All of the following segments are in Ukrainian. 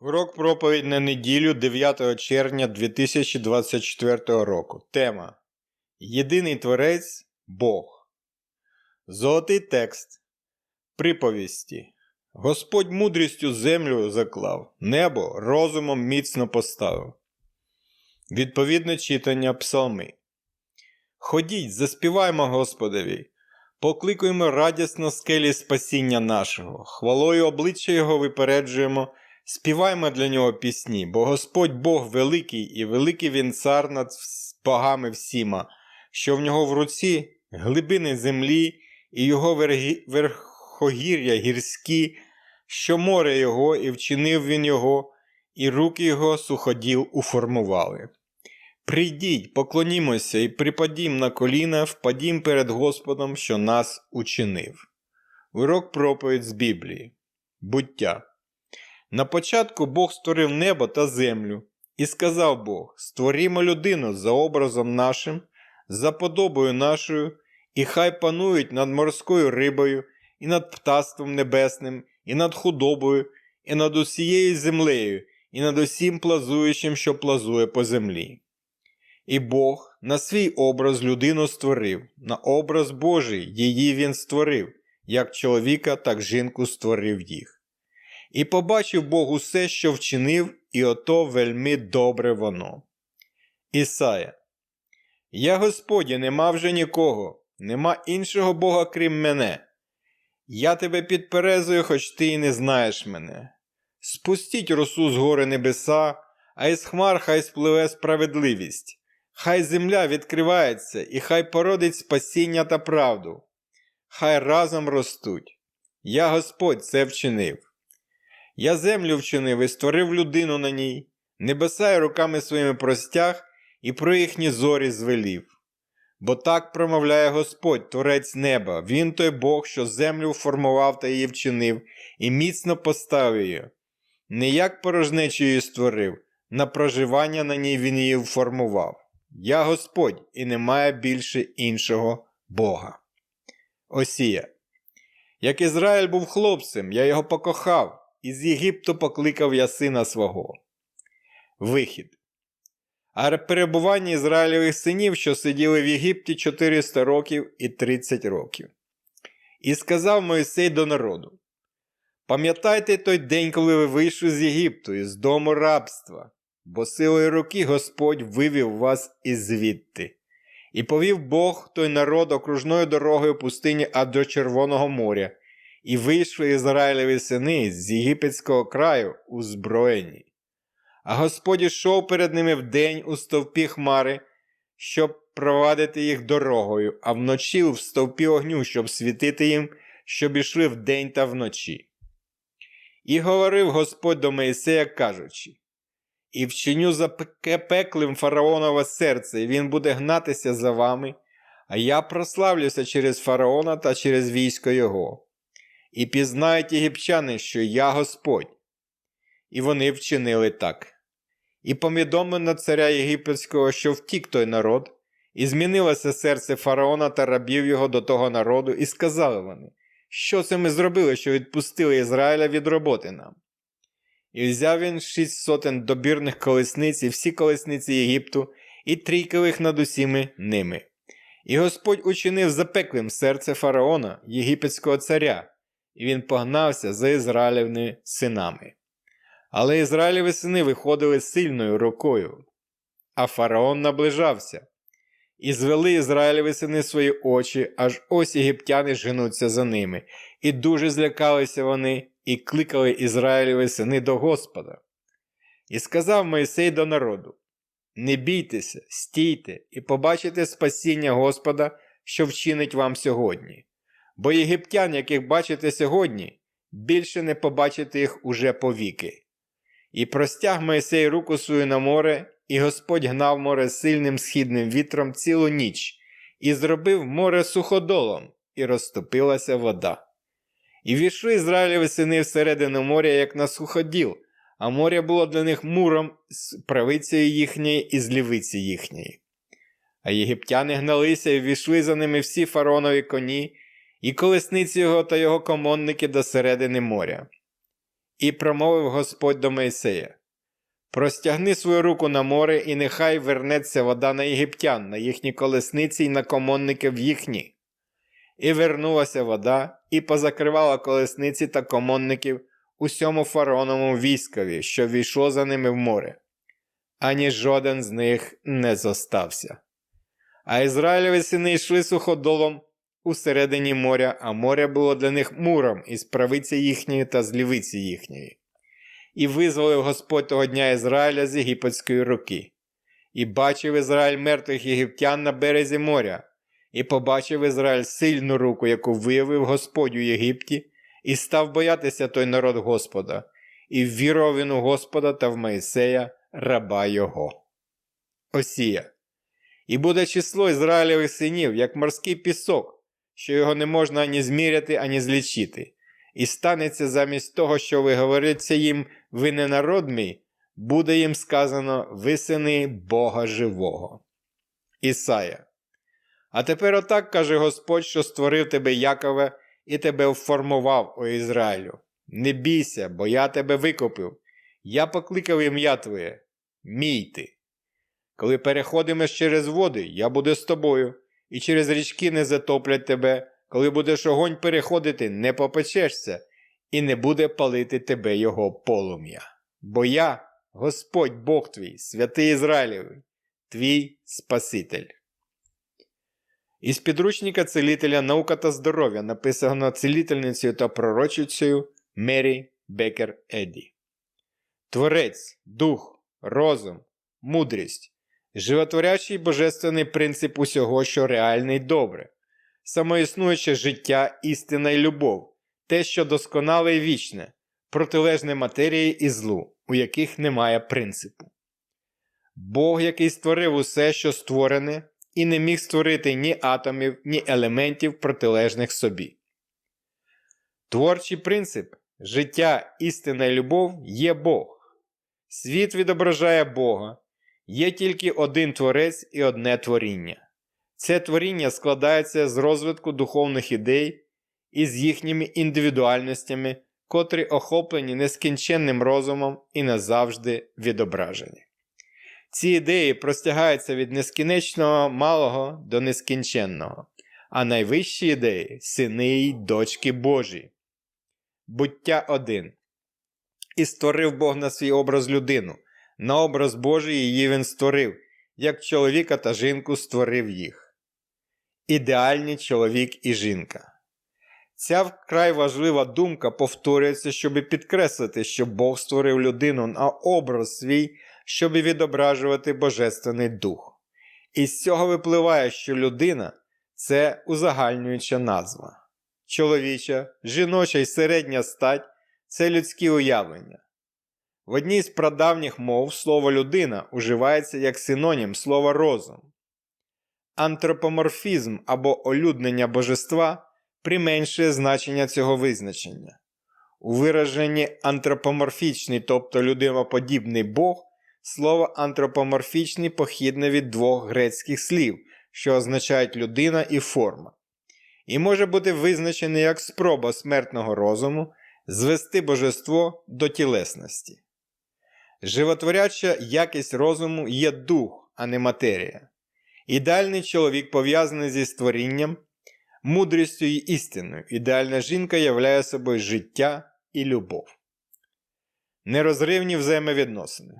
Урок проповідь на неділю 9 червня 2024 року. Тема Єдиний Творець Бог. Золотий текст. Приповісті. Господь мудрістю землю заклав, небо розумом міцно поставив. Відповідне читання Псалми. Ходіть, заспіваймо Господові, покликуємо радісно скелі спасіння нашого, хвалою обличчя Його випереджуємо. Співаймо для нього пісні, бо Господь Бог великий і великий він цар над богами всіма, що в нього в руці глибини землі і його верхогір'я гірські, що море його, і вчинив він його, і руки його суходіл уформували. Прийдіть, поклонімося і припадім на коліна, впадім перед Господом, що нас учинив. Урок проповідь з Біблії. Буття. На початку Бог створив небо та землю, і сказав Бог: Створімо людину за образом нашим, за подобою нашою, і хай панують над морською рибою, і над птаством небесним, і над худобою, і над усією землею, і над усім плазуючим, що плазує по землі. І Бог на свій образ людину створив, на образ Божий її він створив, як чоловіка, так жінку створив їх. І побачив Бог усе, що вчинив, і ото вельми добре воно. Ісая. Я Господі, нема вже нікого, нема іншого Бога, крім мене. Я тебе підперезую, хоч ти і не знаєш мене. Спустіть росу з гори небеса, а із хмар хай спливе справедливість. Хай земля відкривається, і хай породить спасіння та правду. Хай разом ростуть. Я Господь це вчинив. Я землю вчинив і створив людину на ній, небеса й руками своїми простяг, і про їхні зорі звелів. Бо так промовляє Господь, Творець неба, Він той Бог, що землю формував та її вчинив, і міцно поставив її. Не як порожнечу її створив, на проживання на ній він її формував. Я Господь, і немає більше іншого Бога. Осія. Як Ізраїль був хлопцем, я його покохав, із Єгипту покликав я сина свого. Вихід. А перебування Ізраїльових синів, що сиділи в Єгипті 400 років і 30 років. І сказав Моїсей до народу: Пам'ятайте той день, коли ви вийшли з Єгипту, із дому рабства, бо силою руки Господь вивів вас із звідти. І повів Бог той народ окружною дорогою пустині аж до Червоного моря, і вийшли Ізраїлеві сини з єгипетського краю узброєні. А Господь ішов перед ними вдень у стовпі хмари, щоб провадити їх дорогою, а вночі в стовпі огню, щоб світити їм, щоб ішли вдень та вночі. І говорив Господь до Моїсея, кажучи: І вчиню запеклим фараонове серце, і він буде гнатися за вами, а я прославлюся через фараона та через військо його. І пізнають єгипчани, що я Господь. І вони вчинили так. І повідомлено царя єгипетського, що втік той народ, і змінилося серце фараона та рабів його до того народу, і сказали вони, що це ми зробили, що відпустили Ізраїля від роботи нам. І взяв він шість сотень добірних колесниць і всі колесниці Єгипту, і трійкових над усіми ними. І Господь учинив запеклим серце фараона, єгипетського царя, і він погнався за Ізраїлевими синами. Але Ізраїлеві сини виходили сильною рукою, а фараон наближався. І звели Ізраїлеві сини свої очі, аж ось єгиптяни женуться за ними, і дуже злякалися вони, і кликали Ізраїлеві сини до Господа. І сказав Мойсей до народу: Не бійтеся, стійте і побачите спасіння Господа, що вчинить вам сьогодні. Бо єгиптян, яких бачите сьогодні, більше не побачите їх уже повіки. І простяг Моїсей руку свою на море, і Господь гнав море сильним східним вітром цілу ніч, і зробив море суходолом, і розтопилася вода. І війшли Ізраїлеві сини всередину моря, як на суходіл, а море було для них муром з правицею їхньої і з лівиці їхньої. А єгиптяни гналися і війшли за ними всі фараонові коні, і колесниці його та його комонники до середини моря. І промовив Господь до Моїсея: Простягни свою руку на море, і нехай вернеться вода на єгиптян, на їхні колесниці і на комонників їхні. І вернулася вода, і позакривала колесниці та комонників усьому фараоновому військові, що війшло за ними в море, ані жоден з них не зостався. А Ізраїлеві сини йшли суходолом усередині моря, а море було для них муром із правиці їхньої та з лівиці їхньої. І визволив Господь того дня Ізраїля з єгипетської руки. І бачив Ізраїль мертвих єгиптян на березі моря, і побачив Ізраїль сильну руку, яку виявив Господь у Єгипті, і став боятися той народ Господа, і ввірував він у Господа та в Моїсея, раба його. Осія. І буде число Ізраїлевих синів, як морський пісок, що його не можна ані зміряти, ані злічити. І станеться замість того, що ви говориться їм, ви не народ мій, буде їм сказано ви сини Бога живого. Ісая. А тепер отак каже Господь, що створив тебе Якове і тебе вформував, о Ізраїлю. Не бійся, бо я тебе викупив. Я покликав ім'я твоє, мій ти. Коли переходимеш через води, я буду з тобою, і через річки не затоплять тебе, коли будеш огонь переходити, не попечешся, і не буде палити тебе його полум'я. Бо я, Господь Бог твій, святий Ізраїлевий, твій Спаситель. Із підручника цілителя Наука та здоров'я написано цілительницею та пророчицею Мері Бекер Едді. Творець, дух, розум, мудрість, животворячий божественний принцип усього, що реальне й добре, самоіснуюче життя, істина й любов, те, що досконале й вічне, протилежне матерії і злу, у яких немає принципу. Бог, який створив усе, що створене, і не міг створити ні атомів, ні елементів протилежних собі. Творчий принцип життя, істина і любов є Бог. Світ відображає Бога, є тільки один творець і одне творіння. Це творіння складається з розвитку духовних ідей і з їхніми індивідуальностями, котрі охоплені нескінченним розумом і назавжди відображені. Ці ідеї простягаються від нескінченного малого до нескінченного, а найвищі ідеї сини й дочки Божі. Буття 1. І створив Бог на свій образ людину, на образ Божий її він створив, як чоловіка та жінку створив їх. Ідеальні чоловік і жінка. Ця вкрай важлива думка повторюється, щоб підкреслити, що Бог створив людину на образ свій щоб відображувати Божественний Дух. І з цього випливає, що людина це узагальнююча назва. Чоловіча, жіноча і середня стать це людські уявлення. В одній з прадавніх мов слово людина уживається як синонім слова розум. Антропоморфізм або олюднення божества применшує значення цього визначення. У вираженні антропоморфічний, тобто людиноподібний Бог, Слово антропоморфічний похідне від двох грецьких слів, що означають людина і форма, і може бути визначений як спроба смертного розуму звести божество до тілесності. Животворяча якість розуму є дух, а не матерія. Ідеальний чоловік пов'язаний зі створінням, мудрістю і істиною. Ідеальна жінка являє собою життя і любов. Нерозривні взаємовідносини.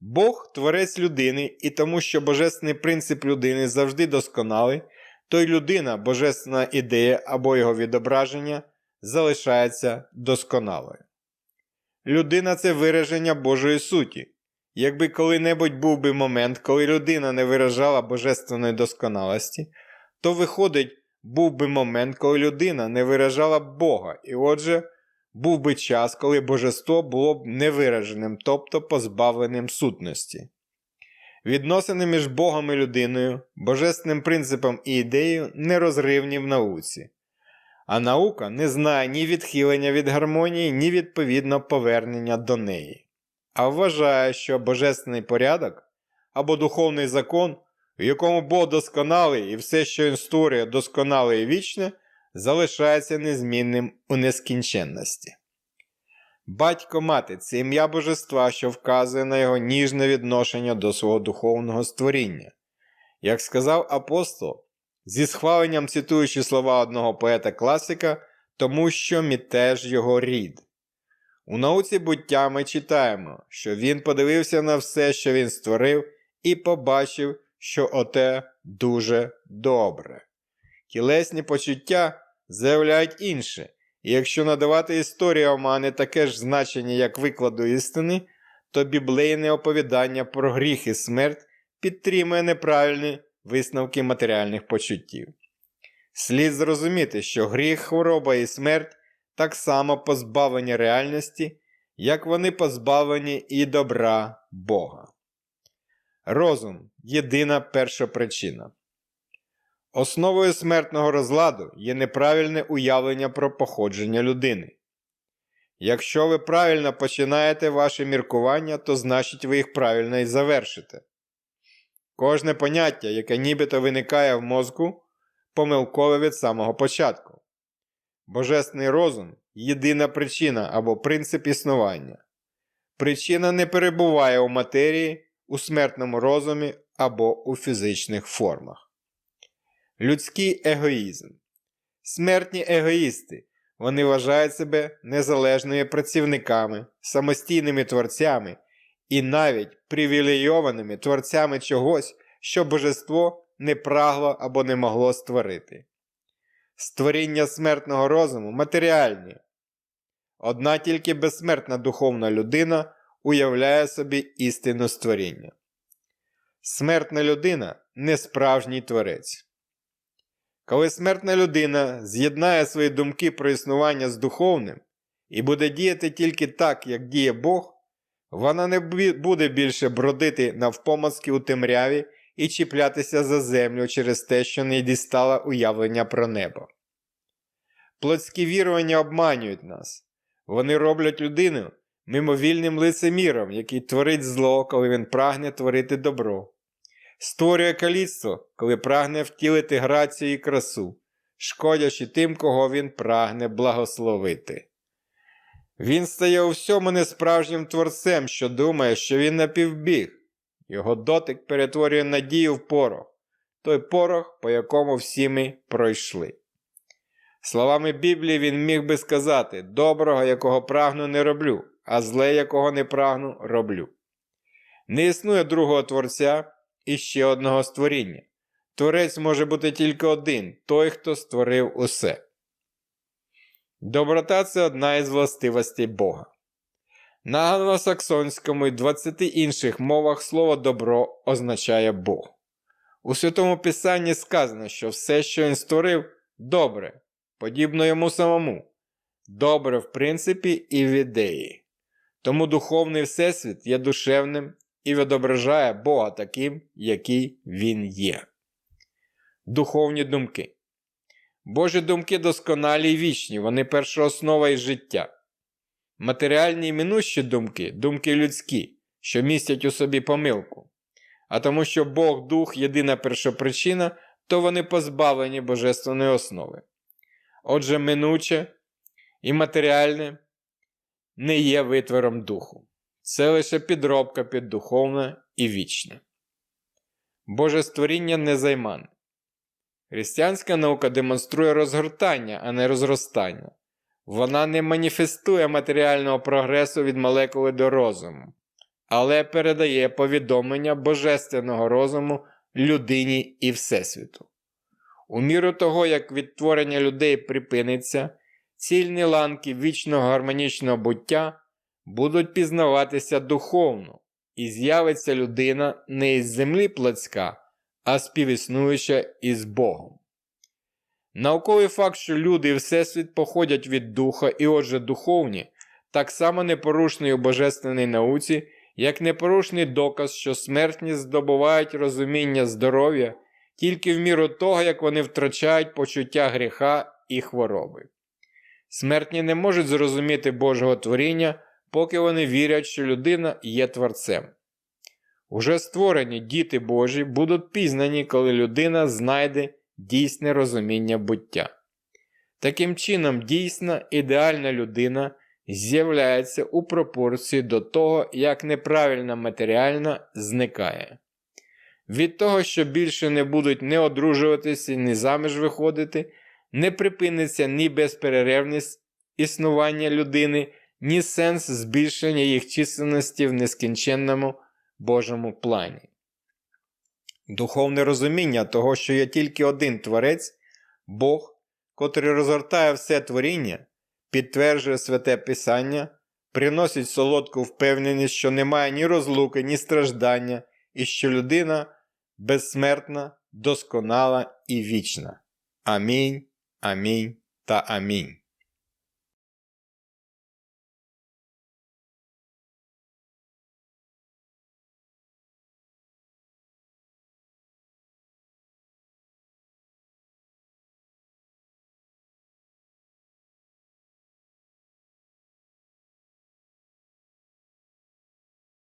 Бог творець людини, і тому, що божественний принцип людини завжди досконалий, то й людина, божественна ідея або його відображення, залишається досконалою. Людина це вираження Божої суті. Якби коли-небудь був би момент, коли людина не виражала божественної досконалості, то виходить, був би момент, коли людина не виражала Бога, і отже, був би час, коли божество було б невираженим, тобто позбавленим сутності. Відносини між Богом і людиною, божественним принципом і ідеєю нерозривні в науці, а наука не знає ні відхилення від гармонії, ні відповідно повернення до неї, а вважає, що божественний порядок або духовний закон, в якому Бог досконалий і все, що він створює, досконале і вічне залишається незмінним у нескінченності. Батько мати це ім'я божества, що вказує на його ніжне відношення до свого духовного створіння. Як сказав апостол, зі схваленням цитуючи слова одного поета-класика, тому що ми теж його рід. У науці буття ми читаємо, що він подивився на все, що він створив, і побачив, що оте дуже добре. Тілесні почуття заявляють інше, і якщо надавати історії омани таке ж значення, як викладу істини, то біблейне оповідання про гріх і смерть підтримує неправильні висновки матеріальних почуттів. Слід зрозуміти, що гріх, хвороба і смерть так само позбавлені реальності, як вони позбавлені і добра Бога. Розум єдина перша причина. Основою смертного розладу є неправильне уявлення про походження людини. Якщо ви правильно починаєте ваше міркування, то значить ви їх правильно і завершите. Кожне поняття, яке нібито виникає в мозку, помилкове від самого початку. Божественний розум єдина причина або принцип існування. Причина не перебуває у матерії, у смертному розумі або у фізичних формах. Людський егоїзм. Смертні егоїсти. Вони вважають себе незалежними працівниками, самостійними творцями і навіть привілейованими творцями чогось, що божество не прагло або не могло створити. Створіння смертного розуму матеріальні. Одна тільки безсмертна духовна людина уявляє собі істину створіння. Смертна людина не справжній творець. Коли смертна людина з'єднає свої думки про існування з духовним і буде діяти тільки так, як діє Бог, вона не буде більше бродити навпомазки у темряві і чіплятися за землю через те, що не дістала уявлення про небо. Плотські вірування обманюють нас, вони роблять людину мимовільним лицеміром, який творить зло, коли він прагне творити добро створює каліцтво, коли прагне втілити грацію і красу, шкодячи тим, кого він прагне благословити. Він стає у всьому несправжнім творцем, що думає, що він напівбіг. Його дотик перетворює надію в порох, той порох, по якому всі ми пройшли. Словами Біблії він міг би сказати: доброго, якого прагну, не роблю, а зле, якого не прагну, роблю. Не існує другого творця, і ще одного створіння. Творець може бути тільки один той, хто створив усе. Доброта це одна із властивостей Бога. На англосаксонському і 20 інших мовах слово добро означає Бог. У Святому Писанні сказано, що все, що він створив, добре, подібно йому самому, добре в принципі і в ідеї. Тому духовний всесвіт є душевним і відображає Бога таким, який Він є. Духовні думки. Божі думки досконалі й вічні, вони першооснова і життя. Матеріальні і минущі думки думки людські, що містять у собі помилку. А тому, що Бог дух єдина першопричина, то вони позбавлені божественної основи. Отже, минуче і матеріальне не є витвором духу це лише підробка під духовне і вічне. Боже створіння незаймане. Християнська наука демонструє розгортання, а не розростання. Вона не маніфестує матеріального прогресу від молекули до розуму, але передає повідомлення божественного розуму людині і Всесвіту. У міру того, як відтворення людей припиниться, цільні ланки вічного гармонічного буття будуть пізнаватися духовно, і з'явиться людина не із землі плотська, а співіснуюча із Богом. Науковий факт, що люди і Всесвіт походять від духа і, отже, духовні, так само непорушний у божественній науці, як непорушний доказ, що смертні здобувають розуміння здоров'я тільки в міру того, як вони втрачають почуття гріха і хвороби. Смертні не можуть зрозуміти Божого творіння, поки вони вірять, що людина є творцем. Уже створені діти Божі будуть пізнані, коли людина знайде дійсне розуміння буття. Таким чином, дійсна ідеальна людина з'являється у пропорції до того, як неправильна матеріальна зникає. Від того, що більше не будуть не одружуватися, ні заміж виходити, не припиниться ні безперервність існування людини, ні сенс збільшення їх численності в нескінченному Божому плані. Духовне розуміння того, що є тільки один Творець, Бог, котрий розгортає все творіння, підтверджує святе Писання, приносить солодку впевненість, що немає ні розлуки, ні страждання, і що людина безсмертна, досконала і вічна. Амінь, амінь та амінь.